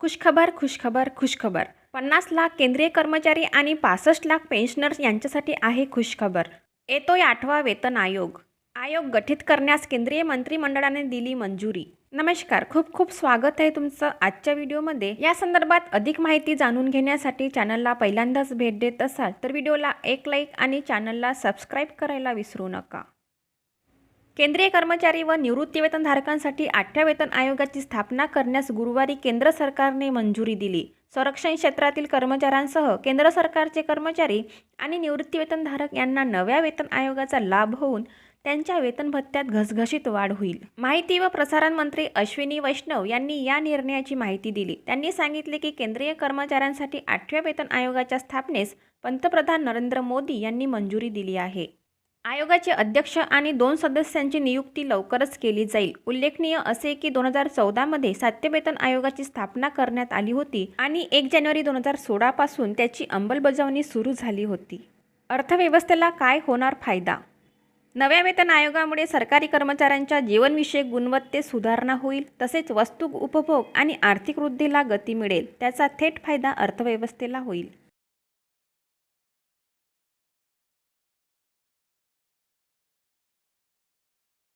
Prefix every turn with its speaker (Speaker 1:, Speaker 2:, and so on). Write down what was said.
Speaker 1: खुशखबर खुशखबर खुशखबर. पन्नास लाख केंद्रीय कर्मचारी आणि पासष्ट लाख पेन्शनर्स यांच्यासाठी आहे खुशखबर. येतोय आठवा वेतन आयोग. आयोग गठीत करण्यास केंद्रीय मंत्रिमंडळाने दिली मंजुरी. नमस्कार खूप खूप स्वागत आहे तुमचं आजच्या व्हिडिओमध्ये. या संदर्भात अधिक माहिती जाणून घेण्यासाठी चॅनलला पहिल्यांदाच भेट देत असाल तर व्हिडिओला एक लाईक आणि चॅनलला सबस्क्राईब करायला विसरू नका. केंद्रीय कर्मचारी व निवृत्तीवेतनधारकांसाठी आठव्या वेतन आयोगाची स्थापना करण्यास गुरुवारी केंद्र सरकारने मंजुरी दिली. संरक्षण क्षेत्रातील कर्मचाऱ्यांसह केंद्र सरकारचे कर्मचारी आणि निवृत्तीवेतनधारक यांना नव्या वेतन आयोगाचा लाभ होऊन त्यांच्या वेतन भत्त्यात घसघशीत वाढ होईल. माहिती व प्रसारण मंत्री अश्विनी वैष्णव यांनी या निर्णयाची माहिती दिली. त्यांनी सांगितले की केंद्रीय कर्मचाऱ्यांसाठी आठव्या वेतन आयोगाच्या स्थापनेस पंतप्रधान नरेंद्र मोदी यांनी मंजुरी दिली आहे. आयोगाचे अध्यक्ष आणि दोन सदस्यांची नियुक्ती लवकरच केली जाईल. उल्लेखनीय असे की दोन हजार चौदामध्ये सातव्य वेतन आयोगाची स्थापना करण्यात आली होती आणि एक जानेवारी दोन हजार सोळापासून त्याची अंमलबजावणी सुरू झाली होती. अर्थव्यवस्थेला काय होणार फायदा? नव्या वेतन आयोगामुळे सरकारी कर्मचाऱ्यांच्या जीवनविषयक गुणवत्तेत सुधारणा होईल तसेच वस्तू उपभोग आणि आर्थिक वृद्धीला गती मिळेल त्याचा थेट फायदा अर्थव्यवस्थेला होईल.